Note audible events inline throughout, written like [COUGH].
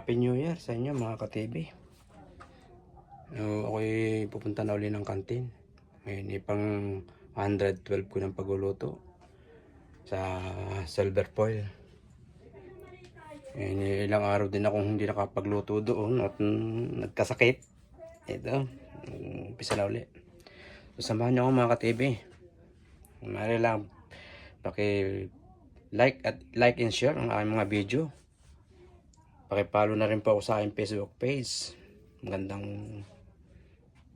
Happy New Year sa inyo mga ka-TV. Uh, ako'y pupunta na uli ng kantin. Ngayon, ipang 112 ko ng pagluluto sa silver foil. Ngayon, ilang araw din akong hindi nakapagluto doon at mm, nagkasakit. Ito, umpisa na uli. So, samahan niyo ako mga ka-TV. Mari lang, paki like at like and share ang aking mga video. Pakipalo na rin po ako sa aking Facebook page. Magandang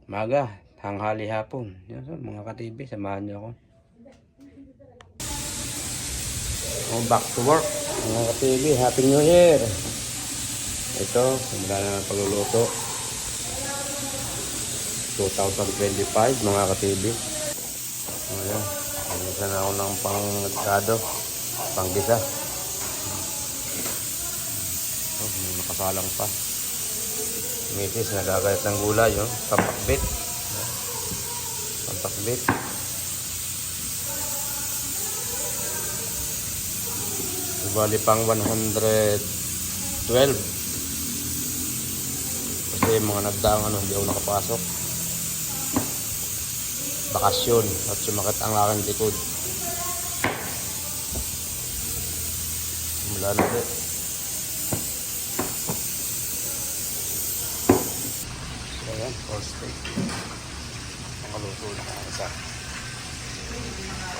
maga, hanghali hapon. Yan, so, mga ka-TV, samahan niyo ako. Oh, back to work. Mga ka-TV, Happy New Year! Ito, simula na ang pagluluto. 2025, mga ka-TV. Ayan, isa na ako ng pang-gado, pang-gisa. May nakasalang pa. Misis, nagagayat ng gulay, oh. Pampakbit. Pampakbit. Bali pang 112. Kasi mga nagdaang ano, hindi ako nakapasok. Bakasyon at sumakit ang aking likod. Mula na ulit. So, ayan, steak. Nakaluto na ang isa.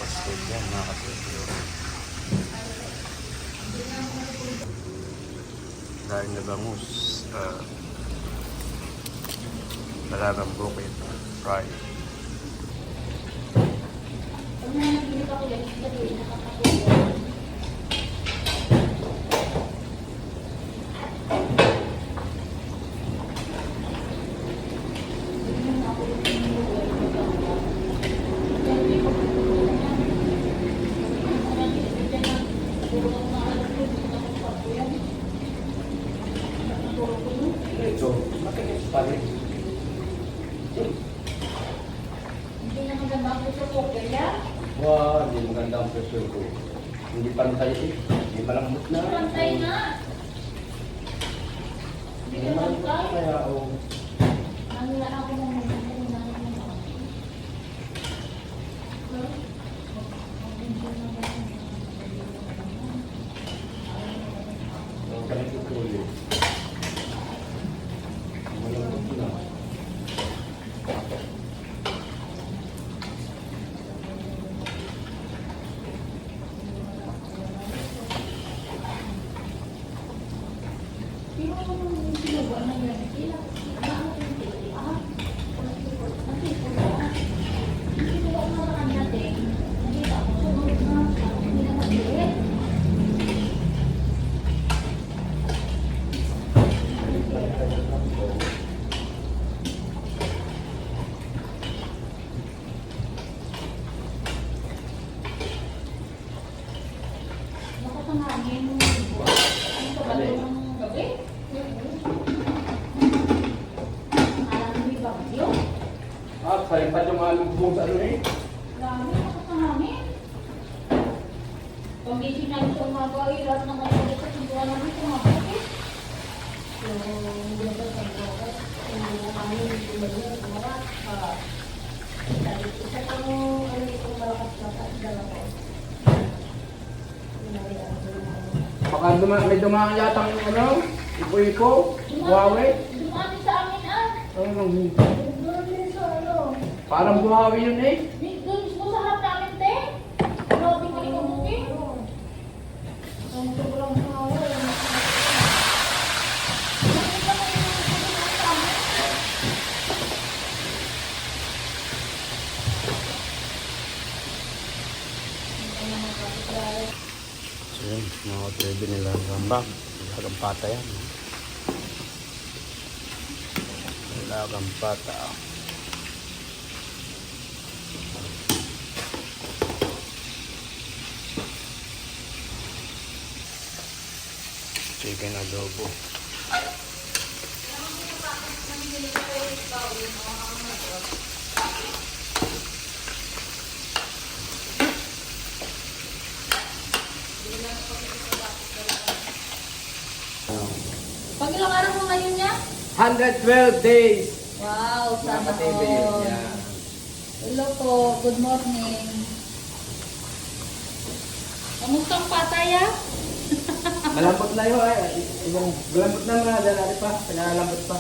Steak yan, mga kapatid. Dahil na bangus. Uh, dalagang bukit. Fried. Ito, Maganda ang puso ko, kaya Wow, hindi maganda ang pressure ko. Hindi pantay eh. Hindi malambot na. pantay na. Hindi ka pantay. Kaya, oh. Nangila ako ng mga Ang ganito tuloy. Malambot na. Nakatangangin. Ano ka ba ng gabi? Alam mo yung bagyo? Salipad yung mga lubong sa ano eh. Dami nakatangangin. Pag gising namin sa umaga, ay lahat ng mga ulit sa pintuan namin sumabot eh. Yung ganda sa mga yung mga kami, yung mga mga mga sabi ko, isa pang ano ito malakas na sa dalawa. Inari ako. Baka duma may dumaan yata ang ano, ipo-ipo, buhawi. Dumami sa amin ah. Ano, sa ano. Parang buhawi yun eh. Doon mismo sa harap namin, te. Grabe ka ikaw mo, te. Ang sobrang amin? So yun, mga TV nila ang gambang. Nilagang pata yan. Nilagang pata. Chicken adobo. 112 days. Wow, sana all. Yan. Hello po, good morning. Kamusta ang patay ah? [LAUGHS] Malambot na yun. Ay, yung malambot na mga dyan pa. Pinalalambot pa.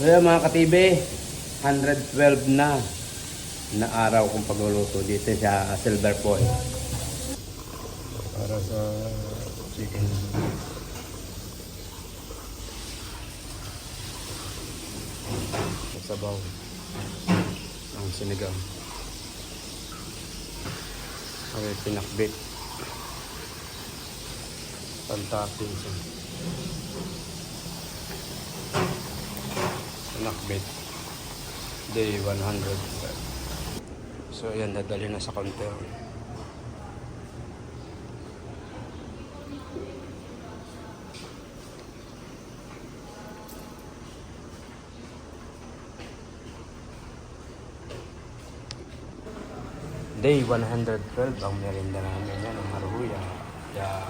So yan mga katibe, 112 na na araw kong pagluluto dito sa Silver Point. Para sa chicken. Sabaw. Ang sinigang. Okay, pinakbit. Pantapin siya. Pinakbit. Day 100. So ayan, dadali na sa counter. Day 112 ang merienda namin yan, ang maruya. Kaya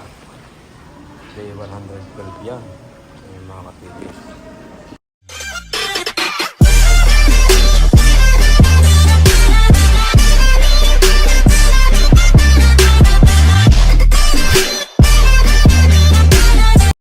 day 112 yan. So, yung mga kapitid.